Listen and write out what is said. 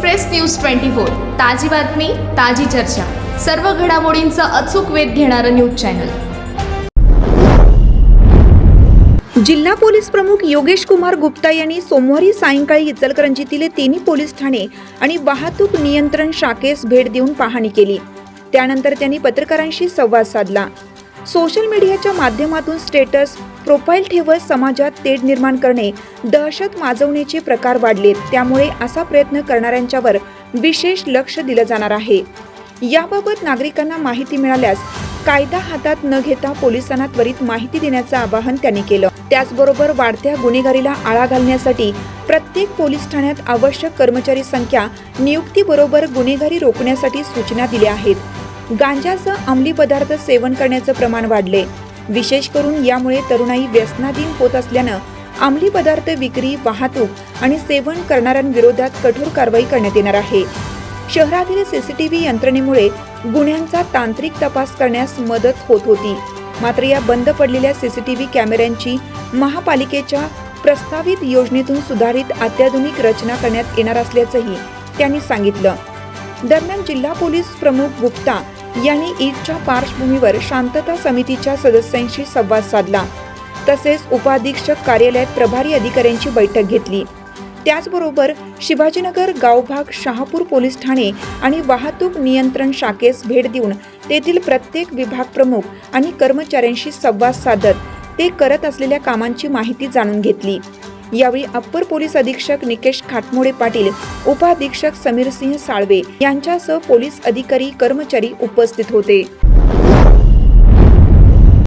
Express news twenty four ताजी बातमी ताजी चर्चा. सर्व घडामोडींचा अचूक वेध घेणारं न्यूज चॅनल. जिल्हा पोलीस प्रमुख योगेश कुमार गुप्ता यांनी सोमवारी सायंकाळी इचलकरंजीतील तिन्ही पोलीस ठाणे आणि वाहतूक नियंत्रण शाखेस भेट देऊन पाहणी केली. त्यानंतर त्यांनी पत्रकारांशी संवाद साधला. सोशल मीडियाच्या माध्यमातून स्टेटस प्रोफाईल ठेवत समाजात तेढ निर्माण करणे दहशत माजवण्याचे प्रकार वाढलेत त्यामुळे असा प्रयत्न करणाऱ्यांच्यावर विशेष लक्ष दिलं जाणार आहे. याबाबत नागरिकांना माहिती मिळाल्यास कायदा हातात न घेता पोलिसांना त्वरित माहिती देण्याचं आवाहन त्यांनी केलं. त्याचबरोबर वाढत्या गुन्हेगारीला आळा घालण्यासाठी प्रत्येक पोलीस ठाण्यात आवश्यक कर्मचारी संख्या नियुक्तीबरोबर गुन्हेगारी रोखण्यासाठी सूचना दिल्या आहेत. गांजाचं अंमली पदार्थ सेवन करण्याचं प्रमाण वाढले. विशेष करून यामुळे तरुणाई व्यसनाधीन होत असल्यानं अंमली पदार्थ विक्री वाहतूक आणि सेवन करणाऱ्यांविरोधात कठोर कारवाई करण्यात येणार आहे. शहरातील सीसीटीव्ही यंत्रणेमुळे गुन्ह्यांचा तांत्रिक तपास करण्यास मदत होत होती. मात्र या बंद पडलेल्या सीसीटीव्ही कॅमेऱ्यांची महापालिकेच्या प्रस्तावित योजनेतून सुधारित अत्याधुनिक रचना करण्यात येणार असल्याचंही त्यांनी सांगितलं. दरम्यान जिल्हा पोलीस प्रमुख गुप्ता यांनी ईदच्या पार्श्वभूमीवर शांतता समितीच्या सदस्यांशी संवाद साधला. तसेच उपाधीक्षक कार्यालयात प्रभारी अधिकाऱ्यांची बैठक घेतली. त्याचबरोबर शिवाजीनगर गावभाग शहापूर पोलीस ठाणे आणि वाहतूक नियंत्रण शाखेस भेट देऊन तेथील प्रत्येक विभाग प्रमुख आणि कर्मचाऱ्यांशी संवाद साधत ते करत असलेल्या कामांची माहिती जाणून घेतली. यावेळी अप्पर पोलीस अधीक्षक निकेश खाटमोडे पाटील उपाधीक्षक समीर सिंह साळवे यांच्यासह पोलीस अधिकारी कर्मचारी उपस्थित होते.